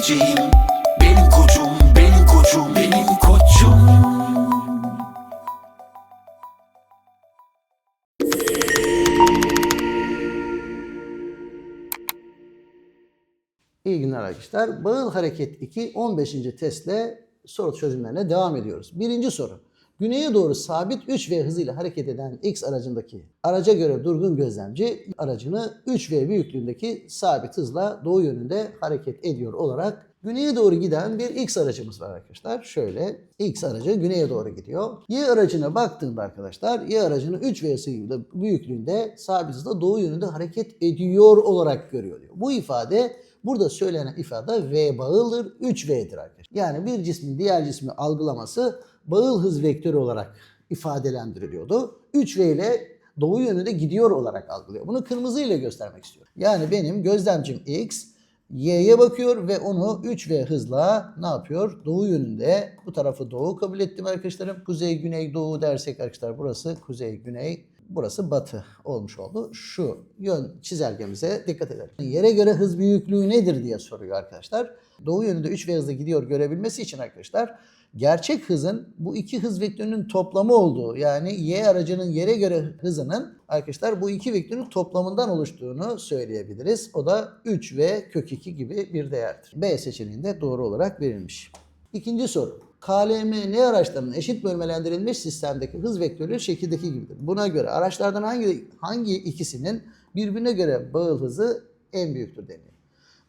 geleceğim Benim koçum, benim koçum, benim koçum İyi günler arkadaşlar. Bağıl Hareket 2 15. testle soru çözümlerine devam ediyoruz. Birinci soru. Güneye doğru sabit 3V hızıyla hareket eden X aracındaki araca göre durgun gözlemci aracını 3V büyüklüğündeki sabit hızla doğu yönünde hareket ediyor olarak güneye doğru giden bir X aracımız var arkadaşlar. Şöyle X aracı güneye doğru gidiyor. Y aracına baktığında arkadaşlar Y aracını 3V hızıyla büyüklüğünde sabit hızla doğu yönünde hareket ediyor olarak görüyor diyor. Bu ifade Burada söylenen ifade V bağıldır, 3V'dir arkadaşlar. Yani bir cismin diğer cismi algılaması bağıl hız vektörü olarak ifadelendiriliyordu. 3V ile doğu yönünde gidiyor olarak algılıyor. Bunu kırmızı ile göstermek istiyorum. Yani benim gözlemcim X Y'ye bakıyor ve onu 3V hızla ne yapıyor? Doğu yönünde. Bu tarafı doğu kabul ettim arkadaşlarım. Kuzey, güney, doğu dersek arkadaşlar burası kuzey, güney, burası batı olmuş oldu. Şu yön çizelgemize dikkat edelim. Yere göre hız büyüklüğü nedir diye soruyor arkadaşlar. Doğu yönünde 3 ve hızla gidiyor görebilmesi için arkadaşlar gerçek hızın bu iki hız vektörünün toplamı olduğu yani y aracının yere göre hızının arkadaşlar bu iki vektörün toplamından oluştuğunu söyleyebiliriz. O da 3 ve kök 2 gibi bir değerdir. B seçeneğinde doğru olarak verilmiş. İkinci soru. KLM ne araçlarının eşit bölmelendirilmiş sistemdeki hız vektörleri şekildeki gibidir. Buna göre araçlardan hangi hangi ikisinin birbirine göre bağıl hızı en büyüktür deniyor.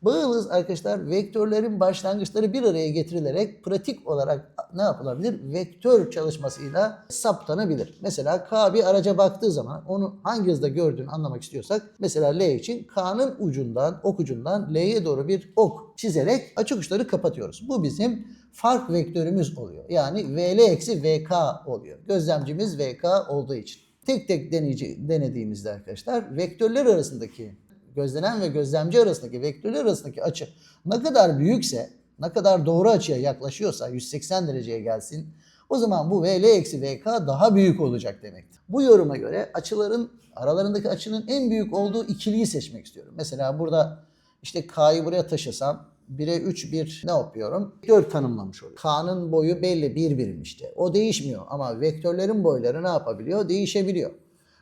Bağıl hız arkadaşlar vektörlerin başlangıçları bir araya getirilerek pratik olarak ne yapılabilir? Vektör çalışmasıyla saptanabilir. Mesela K bir araca baktığı zaman onu hangi hızda gördüğünü anlamak istiyorsak mesela L için K'nın ucundan, ok ucundan L'ye doğru bir ok çizerek açık uçları kapatıyoruz. Bu bizim fark vektörümüz oluyor. Yani VL eksi VK oluyor. Gözlemcimiz VK olduğu için. Tek tek deneyici, denediğimizde arkadaşlar vektörler arasındaki gözlenen ve gözlemci arasındaki vektörler arasındaki açı ne kadar büyükse, ne kadar doğru açıya yaklaşıyorsa 180 dereceye gelsin o zaman bu VL eksi VK daha büyük olacak demektir. Bu yoruma göre açıların aralarındaki açının en büyük olduğu ikiliyi seçmek istiyorum. Mesela burada işte K'yı buraya taşısam 1'e 3 bir ne yapıyorum? Vektör tanımlamış oluyor. K'nın boyu belli bir birim işte. O değişmiyor ama vektörlerin boyları ne yapabiliyor? Değişebiliyor.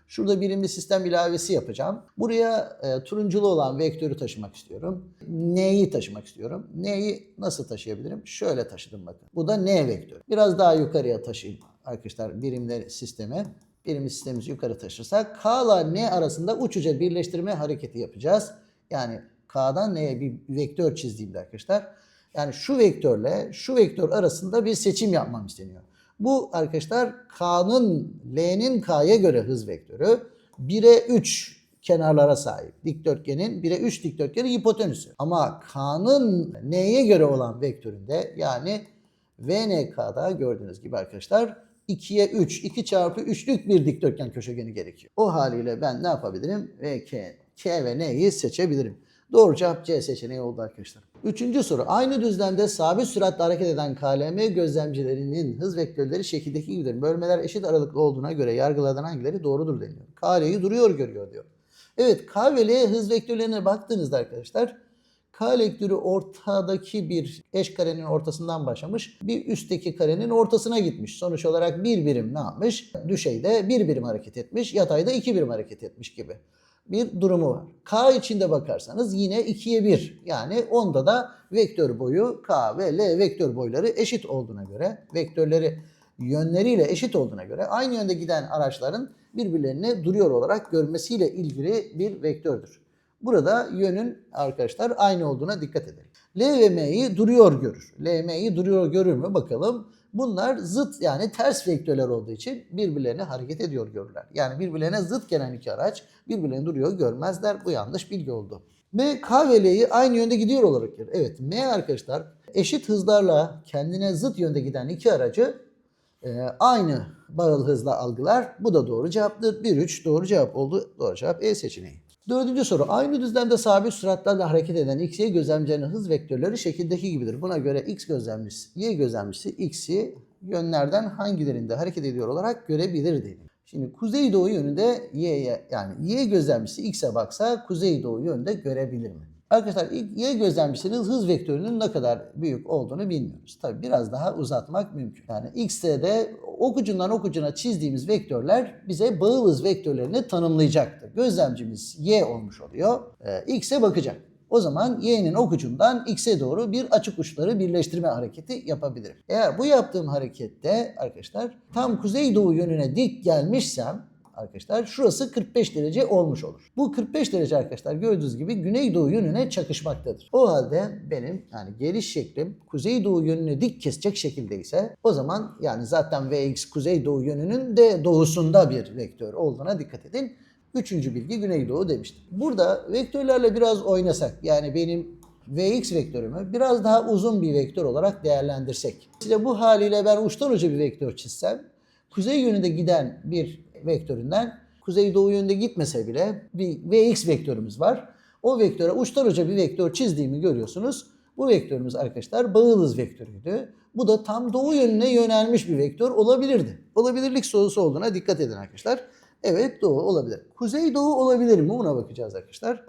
Şurada birimli sistem ilavesi yapacağım. Buraya e, turunculu olan vektörü taşımak istiyorum. N'yi taşımak istiyorum. N'yi nasıl taşıyabilirim? Şöyle taşıdım bakın. Bu da N vektörü. Biraz daha yukarıya taşıyayım arkadaşlar birimli sisteme. Birimli sistemimizi yukarı taşırsak K ile N arasında uçuca birleştirme hareketi yapacağız. Yani K'dan N'ye bir vektör çizdiğimde arkadaşlar. Yani şu vektörle şu vektör arasında bir seçim yapmam isteniyor. Bu arkadaşlar K'nın L'nin K'ya göre hız vektörü 1'e 3 kenarlara sahip. Dikdörtgenin 1'e 3 dikdörtgenin hipotenüsü. Ama K'nın N'ye göre olan vektöründe yani VNK'da gördüğünüz gibi arkadaşlar 2'ye 3, 2 çarpı 3'lük bir dikdörtgen köşegeni gerekiyor. O haliyle ben ne yapabilirim? V, K, K ve N'yi seçebilirim. Doğru cevap C seçeneği oldu arkadaşlar. Üçüncü soru. Aynı düzlemde sabit süratle hareket eden KLM gözlemcilerinin hız vektörleri şekildeki gibidir. Bölmeler eşit aralıklı olduğuna göre yargılardan hangileri doğrudur deniyor. KL'yi duruyor görüyor diyor. Evet K ve L hız vektörlerine baktığınızda arkadaşlar K vektörü ortadaki bir eş karenin ortasından başlamış. Bir üstteki karenin ortasına gitmiş. Sonuç olarak bir birim ne yapmış? Düşeyde bir birim hareket etmiş. Yatayda iki birim hareket etmiş gibi bir durumu var. K içinde bakarsanız yine 2'ye 1 yani onda da vektör boyu K ve L vektör boyları eşit olduğuna göre vektörleri yönleriyle eşit olduğuna göre aynı yönde giden araçların birbirlerini duruyor olarak görmesiyle ilgili bir vektördür. Burada yönün arkadaşlar aynı olduğuna dikkat edelim. L ve M'yi duruyor görür. L, M'yi duruyor görür mü bakalım. Bunlar zıt yani ters vektörler olduğu için birbirlerine hareket ediyor görürler. Yani birbirlerine zıt gelen iki araç birbirlerini duruyor görmezler. Bu yanlış bilgi oldu. M, K ve L'yi aynı yönde gidiyor olarak görür. Evet M arkadaşlar eşit hızlarla kendine zıt yönde giden iki aracı e, aynı bağıl hızla algılar. Bu da doğru cevaptır. 1-3 doğru cevap oldu. Doğru cevap E seçeneği. Dördüncü soru. Aynı düzlemde sabit süratlerle hareket eden x, y gözlemcilerinin hız vektörleri şekildeki gibidir. Buna göre x gözlemcisi, y gözlemcisi x'i yönlerden hangilerinde hareket ediyor olarak görebilir deniyor. Şimdi kuzeydoğu yönünde y'ye yani y gözlemcisi x'e baksa kuzeydoğu yönde görebilir mi? Arkadaşlar y gözlemcisinin hız vektörünün ne kadar büyük olduğunu bilmiyoruz. Tabi biraz daha uzatmak mümkün. Yani x'de ok ucundan ok ucuna çizdiğimiz vektörler bize bağıl hız vektörlerini tanımlayacaktır. Gözlemcimiz y olmuş oluyor. Ee, x'e bakacak. O zaman y'nin ok ucundan x'e doğru bir açık uçları birleştirme hareketi yapabilirim. Eğer bu yaptığım harekette arkadaşlar tam kuzeydoğu yönüne dik gelmişsem arkadaşlar şurası 45 derece olmuş olur. Bu 45 derece arkadaşlar gördüğünüz gibi güneydoğu yönüne çakışmaktadır. O halde benim yani geliş şeklim kuzeydoğu yönüne dik kesecek şekilde ise o zaman yani zaten Vx kuzeydoğu yönünün de doğusunda bir vektör olduğuna dikkat edin. Üçüncü bilgi güneydoğu demiştim. Burada vektörlerle biraz oynasak yani benim Vx vektörümü biraz daha uzun bir vektör olarak değerlendirsek. İşte bu haliyle ben uçtan uca bir vektör çizsem kuzey yönünde giden bir vektöründen kuzey-doğu yönünde gitmese bile bir Vx vektörümüz var. O vektöre uçtan uca bir vektör çizdiğimi görüyorsunuz. Bu vektörümüz arkadaşlar bağıl hız vektörüydü. Bu da tam doğu yönüne yönelmiş bir vektör olabilirdi. Olabilirlik sorusu olduğuna dikkat edin arkadaşlar. Evet doğu olabilir. Kuzey-doğu olabilir mi? Buna bakacağız arkadaşlar.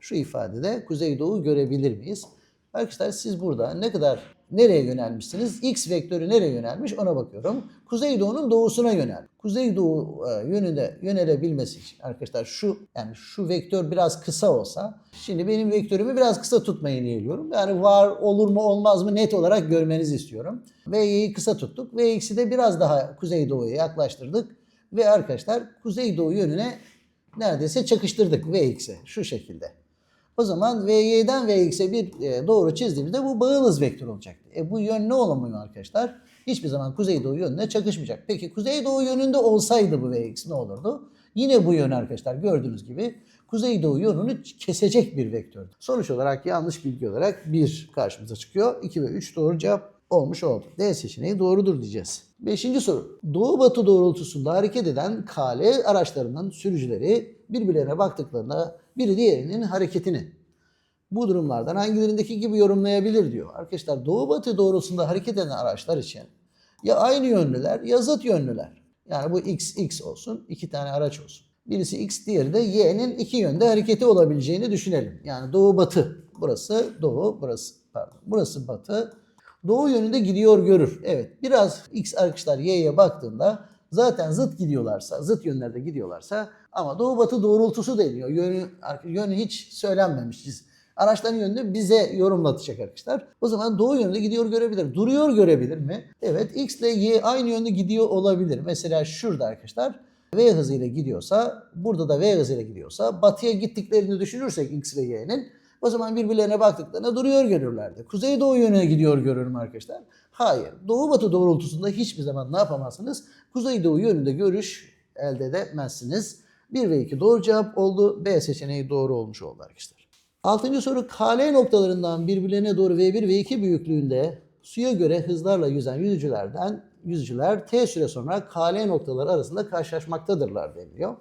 Şu ifadede kuzey-doğu görebilir miyiz? Arkadaşlar siz burada ne kadar nereye yönelmişsiniz? X vektörü nereye yönelmiş ona bakıyorum. Kuzeydoğu'nun doğusuna yönel. Kuzeydoğu e, yönünde yönelebilmesi için arkadaşlar şu yani şu vektör biraz kısa olsa şimdi benim vektörümü biraz kısa tutmayı niyeliyorum. Yani var olur mu olmaz mı net olarak görmenizi istiyorum. V'yi kısa tuttuk. Vx'i de biraz daha kuzeydoğuya yaklaştırdık. Ve arkadaşlar kuzeydoğu yönüne neredeyse çakıştırdık Vx'e şu şekilde. O zaman Vy'den Vx'e bir e, doğru çizdiğimizde bu bağıl hız vektörü olacaktı. E bu yön ne olamıyor arkadaşlar? Hiçbir zaman kuzeydoğu yönüne çakışmayacak. Peki kuzeydoğu yönünde olsaydı bu Vx ne olurdu? Yine bu yön arkadaşlar gördüğünüz gibi kuzeydoğu yönünü kesecek bir vektördü. Sonuç olarak yanlış bilgi olarak 1 karşımıza çıkıyor. 2 ve 3 doğru cevap olmuş oldu. D seçeneği doğrudur diyeceğiz. Beşinci soru. Doğu batı doğrultusunda hareket eden KL araçlarının sürücüleri birbirlerine baktıklarında biri diğerinin hareketini bu durumlardan hangilerindeki gibi yorumlayabilir diyor. Arkadaşlar doğu batı doğrultusunda hareket eden araçlar için ya aynı yönlüler ya zıt yönlüler. Yani bu x x olsun, iki tane araç olsun. Birisi x, diğeri de y'nin iki yönde hareketi olabileceğini düşünelim. Yani doğu batı. Burası doğu, burası pardon. Burası batı. Doğu yönünde gidiyor görür. Evet biraz x arkadaşlar y'ye baktığında zaten zıt gidiyorlarsa, zıt yönlerde gidiyorlarsa ama doğu batı doğrultusu deniyor. Yönü, yönü hiç söylenmemiş. Araçların yönünü bize yorumlatacak arkadaşlar. O zaman doğu yönünde gidiyor görebilir. Duruyor görebilir mi? Evet x ile y aynı yönde gidiyor olabilir. Mesela şurada arkadaşlar v hızıyla gidiyorsa, burada da v hızıyla gidiyorsa batıya gittiklerini düşünürsek x ve y'nin o zaman birbirlerine baktıklarında duruyor görürlerdi. Kuzey doğu yönüne gidiyor görürüm arkadaşlar. Hayır. Doğu batı doğrultusunda hiçbir zaman ne yapamazsınız? Kuzey doğu yönünde görüş elde edemezsiniz. 1 ve 2 doğru cevap oldu. B seçeneği doğru olmuş oldu arkadaşlar. Altıncı soru KL noktalarından birbirlerine doğru V1 ve 2 büyüklüğünde suya göre hızlarla yüzen yüzücülerden yüzücüler T süre sonra KL noktaları arasında karşılaşmaktadırlar deniliyor.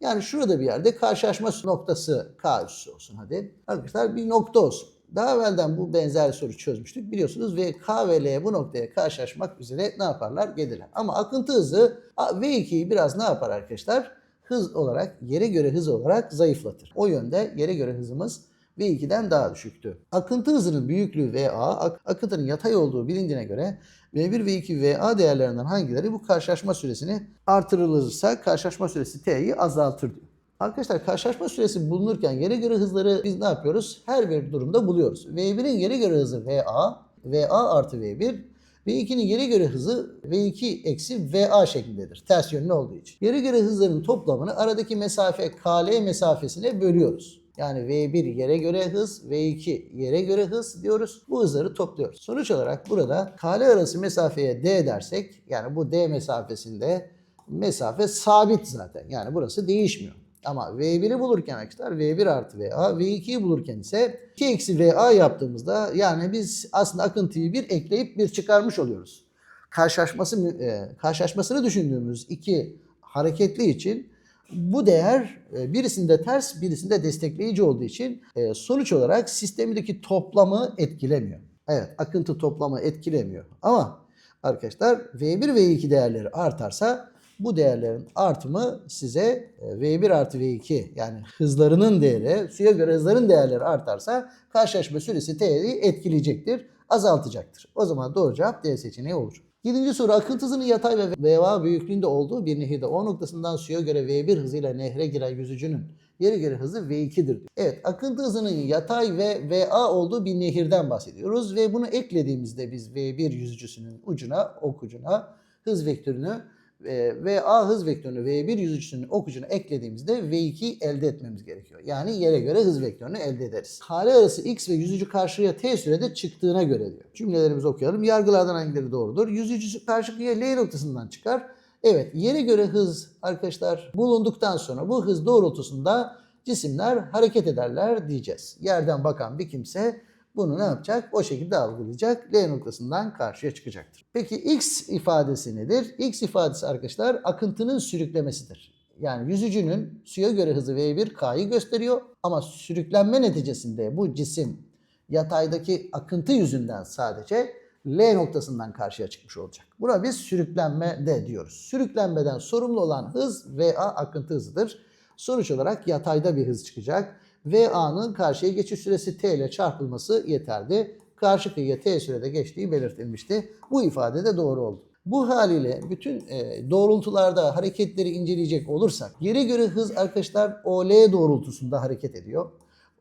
Yani şurada bir yerde karşılaşma noktası K üssü olsun hadi. Arkadaşlar bir nokta olsun. Daha evvelden bu benzer soru çözmüştük biliyorsunuz ve K ve L bu noktaya karşılaşmak üzere ne yaparlar? Gelirler. Ama akıntı hızı V2'yi biraz ne yapar arkadaşlar? Hız olarak, yere göre hız olarak zayıflatır. O yönde yere göre hızımız V2'den daha düşüktü. Akıntı hızının büyüklüğü VA, ak- akıntının yatay olduğu bilindiğine göre V1 ve 2 VA değerlerinden hangileri bu karşılaşma süresini artırılırsa karşılaşma süresi T'yi azaltır diyor. Arkadaşlar karşılaşma süresi bulunurken yere göre hızları biz ne yapıyoruz? Her bir durumda buluyoruz. V1'in yere göre hızı VA, VA artı V1, V2'nin yere göre hızı V2 eksi VA şeklindedir. Ters yönlü olduğu için. Yere göre hızların toplamını aradaki mesafe KL mesafesine bölüyoruz. Yani V1 yere göre hız, V2 yere göre hız diyoruz. Bu hızları topluyoruz. Sonuç olarak burada KL arası mesafeye D dersek yani bu D mesafesinde mesafe sabit zaten. Yani burası değişmiyor. Ama V1'i bulurken arkadaşlar V1 artı VA, V2'yi bulurken ise 2 eksi VA yaptığımızda yani biz aslında akıntıyı bir ekleyip bir çıkarmış oluyoruz. Karşılaşması, e, karşılaşmasını düşündüğümüz iki hareketli için bu değer e, birisinde ters birisinde destekleyici olduğu için e, sonuç olarak sistemdeki toplamı etkilemiyor. Evet akıntı toplamı etkilemiyor ama arkadaşlar V1 ve V2 değerleri artarsa Bu değerlerin artımı size e, V1 artı V2 yani hızlarının değeri, suya göre hızların değerleri artarsa karşılaşma süresi T'yi etkileyecektir, azaltacaktır. O zaman doğru cevap D seçeneği olur. Yedinci soru akıntı hızının yatay ve VA büyüklüğünde olduğu bir nehirde O noktasından suya göre V1 hızıyla nehre giren yüzücünün yere göre hızı V2'dir. diyor. Evet akıntı hızının yatay ve VA olduğu bir nehirden bahsediyoruz ve bunu eklediğimizde biz V1 yüzücüsünün ucuna, ok ucuna hız vektörünü e, VA hız vektörünü V1 yüzücüsünün ok ucuna eklediğimizde V2 elde etmemiz gerekiyor. Yani yere göre hız vektörünü elde ederiz. Hale arası X ve yüzücü karşıya T sürede çıktığına göre diyor. Cümlelerimizi okuyalım. Yargılardan hangileri doğrudur? Yüzücü karşıya L noktasından çıkar. Evet yere göre hız arkadaşlar bulunduktan sonra bu hız doğrultusunda cisimler hareket ederler diyeceğiz. Yerden bakan bir kimse bunu ne yapacak? O şekilde algılayacak. L noktasından karşıya çıkacaktır. Peki X ifadesi nedir? X ifadesi arkadaşlar akıntının sürüklemesidir. Yani yüzücünün suya göre hızı V1 K'yı gösteriyor ama sürüklenme neticesinde bu cisim yataydaki akıntı yüzünden sadece L noktasından karşıya çıkmış olacak. Buna biz sürüklenme de diyoruz. Sürüklenmeden sorumlu olan hız VA akıntı hızıdır. Sonuç olarak yatayda bir hız çıkacak. VA'nın karşıya geçiş süresi T ile çarpılması yeterli. Karşı kıyıya T sürede geçtiği belirtilmişti. Bu ifade de doğru oldu. Bu haliyle bütün e, doğrultularda hareketleri inceleyecek olursak yere göre hız arkadaşlar OL doğrultusunda hareket ediyor.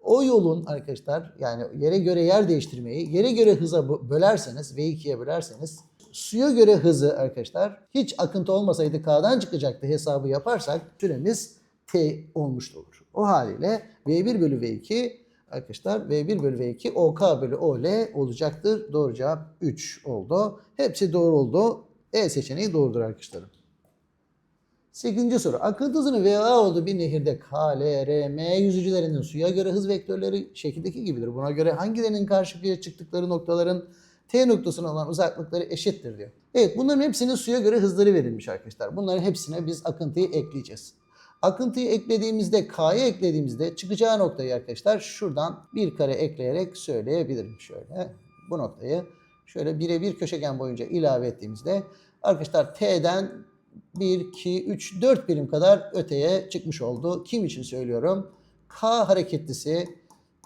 O yolun arkadaşlar yani yere göre yer değiştirmeyi yere göre hıza bö- bölerseniz V2'ye bölerseniz suya göre hızı arkadaşlar hiç akıntı olmasaydı K'dan çıkacaktı hesabı yaparsak süremiz T olmuş olur. O haliyle V1 bölü V2 arkadaşlar V1 bölü V2 OK bölü OL olacaktır. Doğru cevap 3 oldu. Hepsi doğru oldu. E seçeneği doğrudur arkadaşlarım. 8. soru. Akıntı hızının VA olduğu bir nehirde K, L, R, M yüzücülerinin suya göre hız vektörleri şekildeki gibidir. Buna göre hangilerinin karşıya çıktıkları noktaların T noktasına olan uzaklıkları eşittir diyor. Evet bunların hepsinin suya göre hızları verilmiş arkadaşlar. Bunların hepsine biz akıntıyı ekleyeceğiz. Akıntıyı eklediğimizde K'yı eklediğimizde çıkacağı noktayı arkadaşlar şuradan bir kare ekleyerek söyleyebilirim. Şöyle bu noktayı şöyle birebir köşegen boyunca ilave ettiğimizde arkadaşlar T'den 1, 2, 3, 4 birim kadar öteye çıkmış oldu. Kim için söylüyorum? K hareketlisi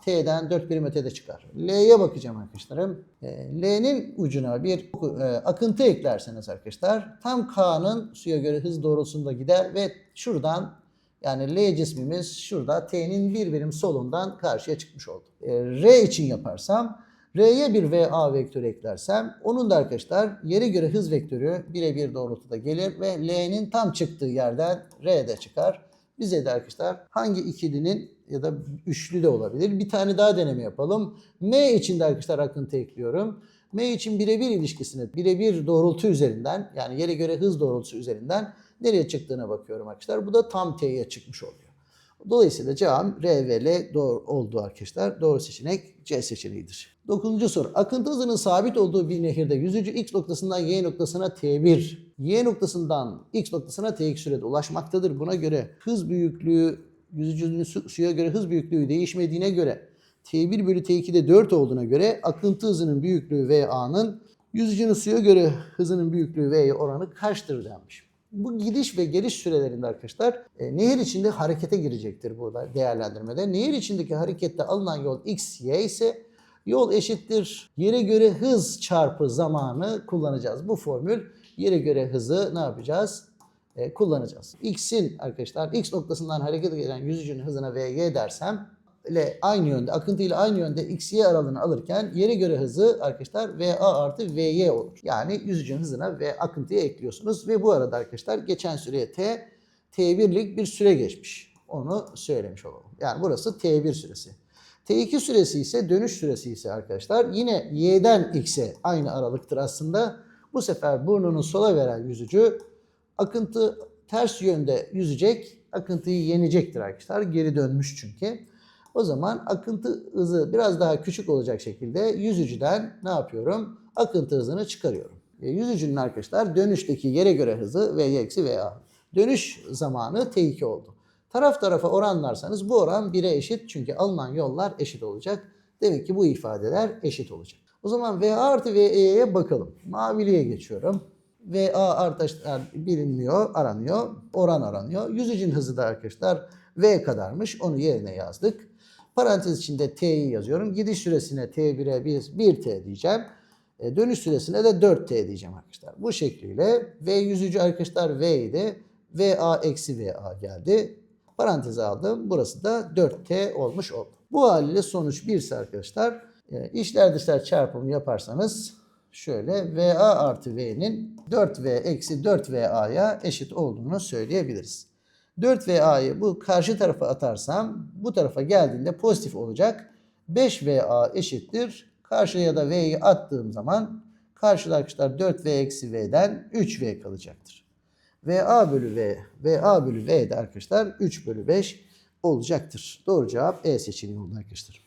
T'den 4 birim ötede çıkar. L'ye bakacağım arkadaşlarım. E, L'nin ucuna bir e, akıntı eklerseniz arkadaşlar tam K'nın suya göre hız doğrultusunda gider ve şuradan yani L cismimiz şurada T'nin bir birim solundan karşıya çıkmış oldu. E, R için yaparsam R'ye bir VA vektörü eklersem onun da arkadaşlar yere göre hız vektörü birebir doğrultuda gelir ve L'nin tam çıktığı yerden R de çıkar. Bize de arkadaşlar hangi ikilinin ya da üçlü de olabilir. Bir tane daha deneme yapalım. M için de arkadaşlar akıntı ekliyorum. M için birebir ilişkisini birebir doğrultu üzerinden yani yere göre hız doğrultusu üzerinden nereye çıktığına bakıyorum arkadaşlar. Bu da tam T'ye çıkmış oluyor. Dolayısıyla cevap R ve L doğru oldu arkadaşlar. Doğru seçenek C seçeneğidir. Dokuzuncu soru. Akıntı hızının sabit olduğu bir nehirde yüzücü X noktasından Y noktasına T1, Y noktasından X noktasına Tx sürede ulaşmaktadır. Buna göre hız büyüklüğü, yüzücünün su- suya göre hız büyüklüğü değişmediğine göre T1 bölü T2'de 4 olduğuna göre akıntı hızının büyüklüğü VA'nın yüzücünün suya göre hızının büyüklüğü V'ye oranı kaçtır denmiş. Bu gidiş ve geliş sürelerinde arkadaşlar e, nehir içinde harekete girecektir burada değerlendirmede. Nehir içindeki harekette alınan yol x, y ise yol eşittir yere göre hız çarpı zamanı kullanacağız. Bu formül yere göre hızı ne yapacağız? E, kullanacağız. X'in arkadaşlar x noktasından hareket eden yüzücünün hızına vy dersem ile aynı yönde, akıntı ile aynı yönde x, y aralığını alırken yere göre hızı arkadaşlar VA artı VY olur. Yani yüzücünün hızına ve akıntıya ekliyorsunuz. Ve bu arada arkadaşlar geçen süreye T, T1'lik bir süre geçmiş. Onu söylemiş olalım. Yani burası T1 süresi. T2 süresi ise dönüş süresi ise arkadaşlar yine Y'den X'e aynı aralıktır aslında. Bu sefer burnunu sola veren yüzücü akıntı ters yönde yüzecek, akıntıyı yenecektir arkadaşlar. Geri dönmüş çünkü. O zaman akıntı hızı biraz daha küçük olacak şekilde yüzücüden ne yapıyorum? Akıntı hızını çıkarıyorum. E, yüzücünün arkadaşlar dönüşteki yere göre hızı V eksi VA. Dönüş zamanı T2 oldu. Taraf tarafa oranlarsanız bu oran 1'e eşit çünkü alınan yollar eşit olacak. Demek ki bu ifadeler eşit olacak. O zaman V artı VE'ye bakalım. Maviliğe geçiyorum. VA arkadaşlar bilinmiyor, aranıyor. Oran aranıyor. Yüzücün hızı da arkadaşlar V kadarmış. Onu yerine yazdık. Parantez içinde T'yi yazıyorum. Gidiş süresine T1'e 1, 1T diyeceğim. E, dönüş süresine de 4T diyeceğim arkadaşlar. Bu şekliyle V yüzücü arkadaşlar V idi. VA eksi VA geldi. Paranteze aldım. Burası da 4T olmuş oldu. Bu haliyle sonuç 1 ise arkadaşlar e, içler dışlar çarpımı yaparsanız şöyle VA artı V'nin 4V eksi 4VA'ya eşit olduğunu söyleyebiliriz. 4VA'yı bu karşı tarafa atarsam bu tarafa geldiğinde pozitif olacak. 5VA eşittir. Karşıya da V'yi attığım zaman karşıda arkadaşlar 4V eksi V'den 3V kalacaktır. VA bölü V, VA bölü V de arkadaşlar 3 bölü 5 olacaktır. Doğru cevap E seçeneği oldu arkadaşlar.